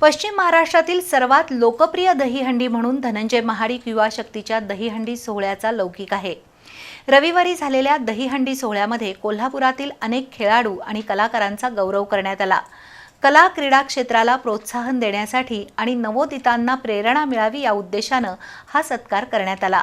पश्चिम महाराष्ट्रातील सर्वात लोकप्रिय दहीहंडी म्हणून धनंजय महाडिक युवा शक्तीच्या दहीहंडी सोहळ्याचा लौकिक आहे. रविवारी झालेल्या दहीहंडी सोहळ्यामध्ये कोल्हापुरातील अनेक खेळाडू आणि कलाकारांचा गौरव करण्यात आला. कला क्रीडा क्षेत्राला प्रोत्साहन देण्यासाठी आणि नवोदितांना प्रेरणा मिळावी या उद्देशानं हा सत्कार करण्यात आला.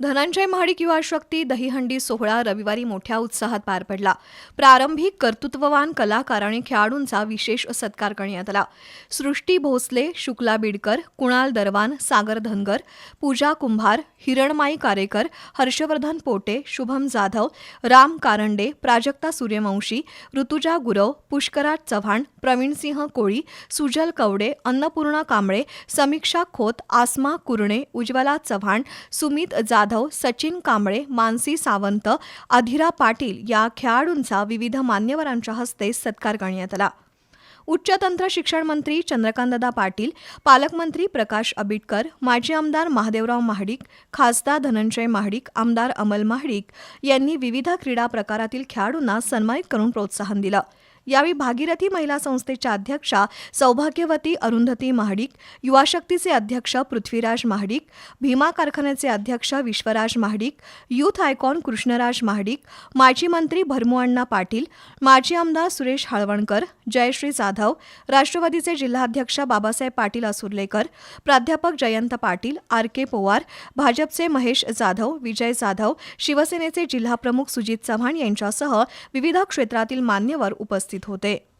धनंजय महाडिक युवा शक्ती दहीहंडी सोहळा रविवारी मोठ्या उत्साहात पार पडला. प्रारंभिक कर्तृत्ववान कलाकार आणि खेळाडूंचा विशेष सत्कार करण्यात आला. सृष्टी भोसले शुक्ला बिडकर कुणाल दरवान सागर धनगर पूजा कुंभार हिरणमाई कारेकर हर्षवर्धन पोटे शुभम जाधव राम कारंडे प्राजक्ता सूर्यवंशी ऋतुजा गुरव पुष्कराज चव्हाण प्रवीणसिंह कोळी सुजल कवडे अन्नपूर्णा कांबळे समीक्षा खोत आसमा कुरणे उज्ज्वला चव्हाण सुमित जाधव जाधव सचिन कांबळे मानसी सावंत अधिरा पाटील या खेळाडूंचा विविध मान्यवरांच्या हस्ते सत्कार करण्यात आला. उच्च तंत्र शिक्षण मंत्री चंद्रकांतदा पाटील पालकमंत्री प्रकाश आबिटकर माजी आमदार महादेवराव महाडिक खासदार धनंजय महाडिक आमदार अमल महाडिक यांनी विविध क्रीडा प्रकारातील खेळाडूंना सन्मानित करून प्रोत्साहन दिलं. यावेळी भागीरथी महिला संस्थेच्या अध्यक्षा सौभाग्यवती अरुंधती महाडिक युवा शक्तीचे अध्यक्ष पृथ्वीराज महाडिक भीमा कारखान्याचे अध्यक्ष विश्वराज महाडिक युथ आयकॉन कृष्णराज महाडिक माजी मंत्री भरमुअण्णा पाटील माजी आमदार सुरेश हळवणकर जयश्री जाधव राष्ट्रवादीचे जिल्हाध्यक्ष बाबासाहेब पाटील असुर्लेकर प्राध्यापक जयंत पाटील आर के पोवार भाजपचे महेश जाधव विजय जाधव शिवसेनेचे जिल्हाप्रमुख सुजित चव्हाण यांच्यासह विविध क्षेत्रातील मान्यवर उपस्थित उपस्थित होते.